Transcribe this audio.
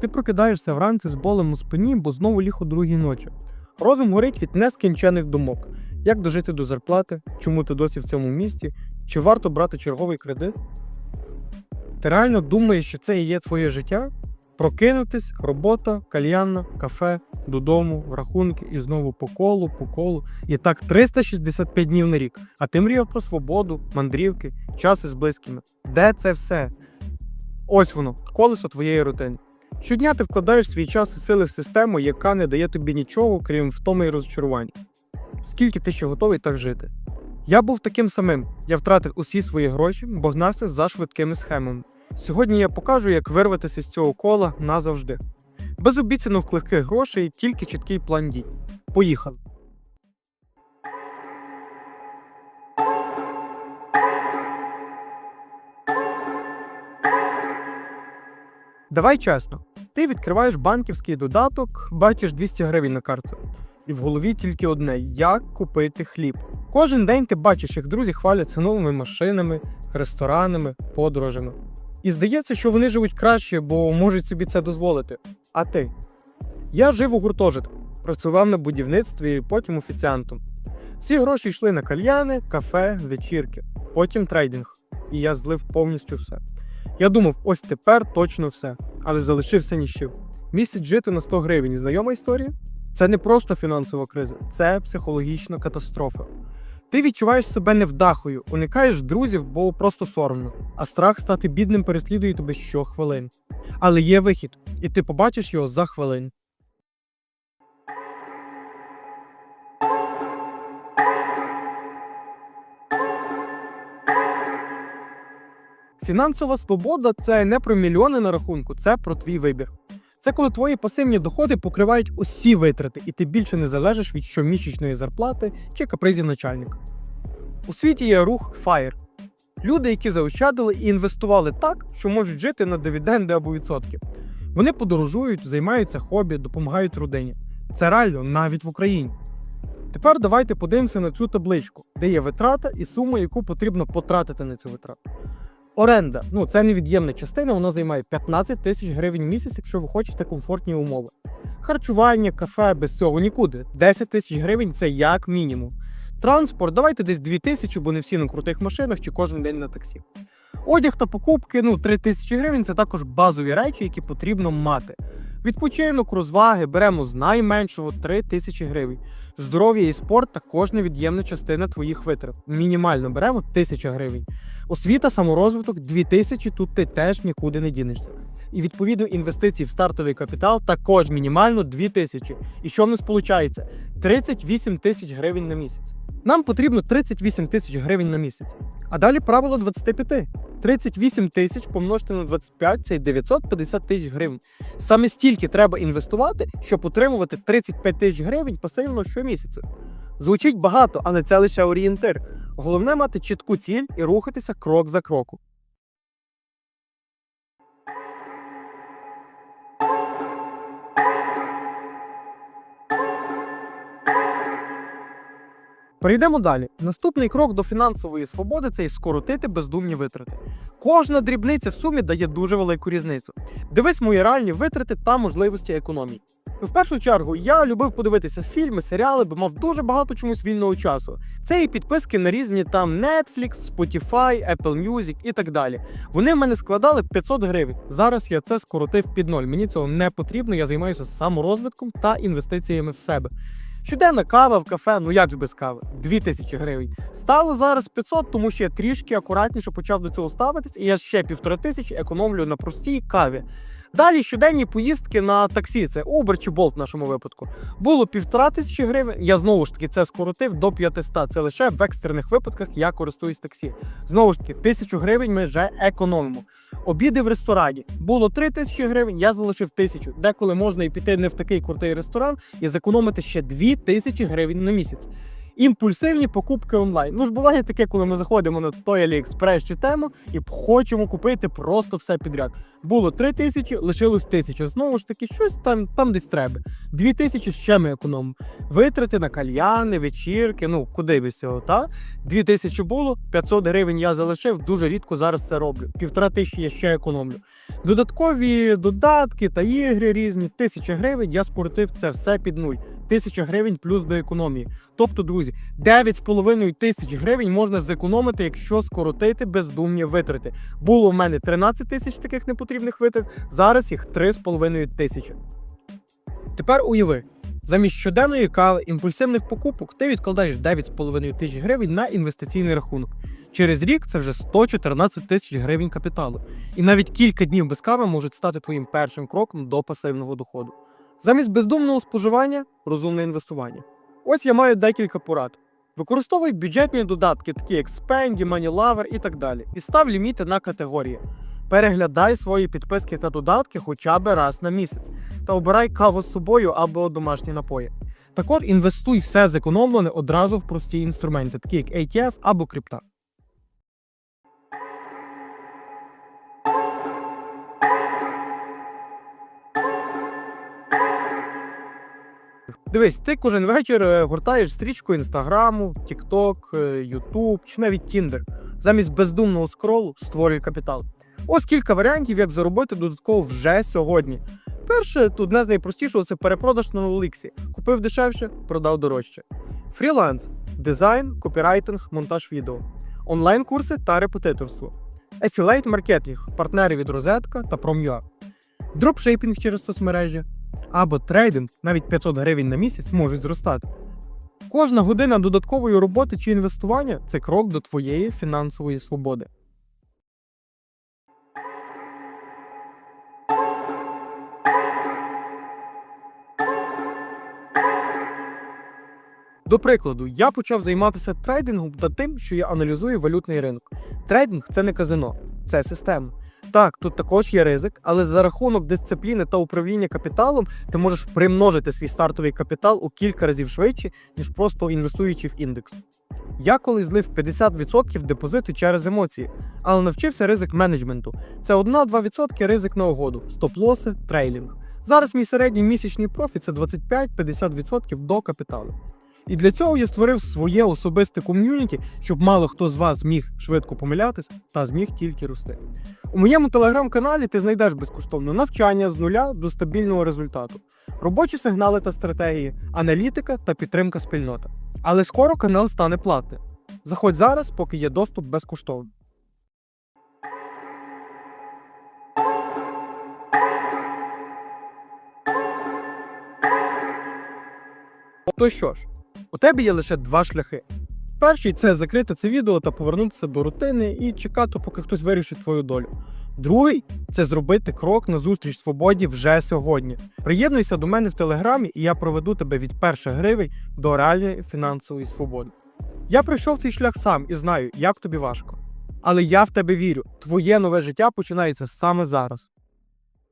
Ти прокидаєшся вранці з болем у спині, бо знову ліг о другій ночі. Розум горить від нескінчених думок. Як дожити до зарплати? Чому ти досі в цьому місті? Чи варто брати черговий кредит? Ти реально думаєш, що це і є твоє життя? Прокинутись, робота, кальянна, кафе, додому, рахунки і знову по колу, по колу. І так 365 днів на рік. А ти мріяв про свободу, мандрівки, час із близькими. Де це все? Ось воно, колесо твоєї рутини. Щодня ти вкладаєш свій час і сили в систему, яка не дає тобі нічого, крім втоми і розчарувань. Скільки ти ще готовий так жити? Я був таким самим. Я втратив усі свої гроші, бо гнався за швидкими схемами. Сьогодні я покажу, як вирватися з цього кола назавжди. Без обіцянок легких грошей, тільки чіткий план дій. Поїхали. Давай чесно. Ти відкриваєш банківський додаток, бачиш 200 гривень на картці. І в голові тільки одне: як купити хліб. Кожен день ти бачиш, як друзі хваляться новими машинами, ресторанами, подорожами. І здається, що вони живуть краще, бо можуть собі це дозволити. А ти? Я жив у гуртожитку, працював на будівництві, потім офіціантом. Всі гроші йшли на кальяни, кафе, вечірки, потім трейдинг. І я злив повністю все. Я думав, ось тепер точно все, але залишився ні з. Місяць жити на 100 гривень. Знайома історія? Це не просто фінансова криза, це психологічна катастрофа. Ти відчуваєш себе невдахою, уникаєш друзів, бо просто соромно, а страх стати бідним переслідує тебе щохвилин. Але є вихід, і ти побачиш його за хвилин. Фінансова свобода це не про мільйони на рахунку, це про твій вибір. Це коли твої пасивні доходи покривають усі витрати, і ти більше не залежиш від щомісячної зарплати чи капризів начальника. У світі є рух FIRE. Люди, які заощадили і інвестували так, що можуть жити на дивіденди або відсотки. Вони подорожують, займаються хобі, допомагають родині. Це реально навіть в Україні. Тепер давайте подивимося на цю табличку, де є витрата і сума, яку потрібно потратити на цю витрату. Оренда ну це невід'ємна частина, вона займає 15 тисяч гривень в місяць, якщо ви хочете комфортні умови. Харчування, кафе без цього нікуди. 10 тисяч гривень це як мінімум. Транспорт, давайте десь 2 тисячі, бо не всі на крутих машинах чи кожен день на таксі. Одяг та покупки, ну 3 тисячі гривень це також базові речі, які потрібно мати. Відпочинок, розваги беремо з найменшого 3 тисячі гривень. Здоров'я і спорт також невід'ємна частина твоїх витрат. Мінімально беремо 1000 гривень. Освіта, саморозвиток 2000, тут ти теж нікуди не дінешся. І відповідно інвестиції в стартовий капітал також мінімально 2000. І що в нас виходить? 38 тисяч гривень на місяць. Нам потрібно 38 тисяч гривень на місяць. А далі правило 25. 38 тисяч помножити на 25 це 950 тисяч гривень. Саме стільки треба інвестувати, щоб отримувати 35 тисяч гривень пасивно щомісяця. Звучить багато, але це лише орієнтир. Головне мати чітку ціль і рухатися крок за кроком. Перейдемо далі. Наступний крок до фінансової свободи це і скоротити бездумні витрати. Кожна дрібниця в сумі дає дуже велику різницю. Дивись мої реальні витрати та можливості економії. В першу чергу я любив подивитися фільми, серіали, бо мав дуже багато чомусь вільного часу. Це і підписки на різні там Netflix, Spotify, Apple Music і так далі. Вони в мене складали 500 гривень. Зараз я це скоротив під ноль. Мені цього не потрібно. Я займаюся саморозвитком та інвестиціями в себе. Щоденна кава в кафе, ну як ж без кави, 2000 гривень. Стало зараз 500, тому що я трішки акуратніше почав до цього ставитись, і я ще півтори тисячі економлю на простій каві. Далі щоденні поїздки на таксі, це Uber чи Bolt в нашому випадку. Було півтора тисячі гривень. Я знову ж таки це скоротив до 500. Це лише в екстрених випадках я користуюсь таксі. Знову ж таки, тисячу гривень ми вже економимо. Обіди в ресторані було 3 тисячі гривень, я залишив тисячу. Деколи можна і піти не в такий крутий ресторан і зекономити ще 2 тисячі гривень на місяць. Імпульсивні покупки онлайн. Ну ж буває таке, коли ми заходимо на той AliExpress чи тему і хочемо купити просто все підряд. Було 3 тисячі, лишилось тисяча. Знову ж таки, щось там, там десь треба. Дві тисячі ще ми економимо. Витрати на кальяни, вечірки, ну куди без цього, та? Дві тисячі було, 500 гривень я залишив, дуже рідко зараз це роблю. Півтора тисячі я ще економлю. Додаткові додатки та ігри різні, тисяча гривень я спортив це все під нуль. Тисяча гривень плюс до економії. Тобто, друзі, 9,5 тисяч гривень можна зекономити, якщо скоротити бездумні витрати. Було в мене 13 тисяч таких непотрібних витрат, зараз їх 3,5 тисячі. Тепер уяви, замість щоденної кави імпульсивних покупок ти відкладаєш 9,5 тисяч гривень на інвестиційний рахунок. Через рік це вже 114 тисяч гривень капіталу. І навіть кілька днів без кави можуть стати твоїм першим кроком до пасивного доходу. Замість бездумного споживання розумне інвестування. Ось я маю декілька порад. Використовуй бюджетні додатки, такі як Spendy, MoneyLover і так далі, і став ліміти на категорії. Переглядай свої підписки та додатки хоча б раз на місяць та обирай каву з собою або домашні напої. Також інвестуй все зекономлене одразу в прості інструменти, такі як ATF або крипта. Дивись, ти кожен вечір е, гортаєш стрічку інстаграму, Тікток, Ютуб чи навіть Тіндер. Замість бездумного скролу створюй капітал. Ось кілька варіантів, як заробити додатково вже сьогодні. Перше, тут одне з найпростішого це перепродаж на Оліксі. Купив дешевше, продав дорожче. Фріланс, дизайн, копірайтинг, монтаж відео, онлайн-курси та репетиторство. Ефілейт маркетинг, партнери від Розетка та Prom.ua. Дропшейпінг через соцмережі, або трейдинг навіть 500 гривень на місяць можуть зростати. Кожна година додаткової роботи чи інвестування це крок до твоєї фінансової свободи. До прикладу, я почав займатися трейдингом та тим, що я аналізую валютний ринок. Трейдинг це не казино, це система. Так, тут також є ризик, але за рахунок дисципліни та управління капіталом ти можеш примножити свій стартовий капітал у кілька разів швидше, ніж просто інвестуючи в індекс. Я колись злив 50% депозиту через емоції, але навчився ризик менеджменту. Це 1-2% ризик на угоду, стоп-лоси, трейлінг. Зараз мій середній місячний профіт це 25-50% до капіталу. І для цього я створив своє особисте ком'юніті, щоб мало хто з вас зміг швидко помилятися та зміг тільки рости. У моєму телеграм-каналі ти знайдеш безкоштовно навчання з нуля до стабільного результату, робочі сигнали та стратегії, аналітика та підтримка спільноти. Але скоро канал стане платним. Заходь зараз, поки є доступ безкоштовно. То що ж, у тебе є лише два шляхи. Перший це закрити це відео та повернутися до рутини і чекати, поки хтось вирішить твою долю. Другий це зробити крок на зустріч свободі вже сьогодні. Приєднуйся до мене в телеграмі, і я проведу тебе від перших гривень до реальної фінансової свободи. Я пройшов цей шлях сам і знаю, як тобі важко. Але я в тебе вірю. Твоє нове життя починається саме зараз.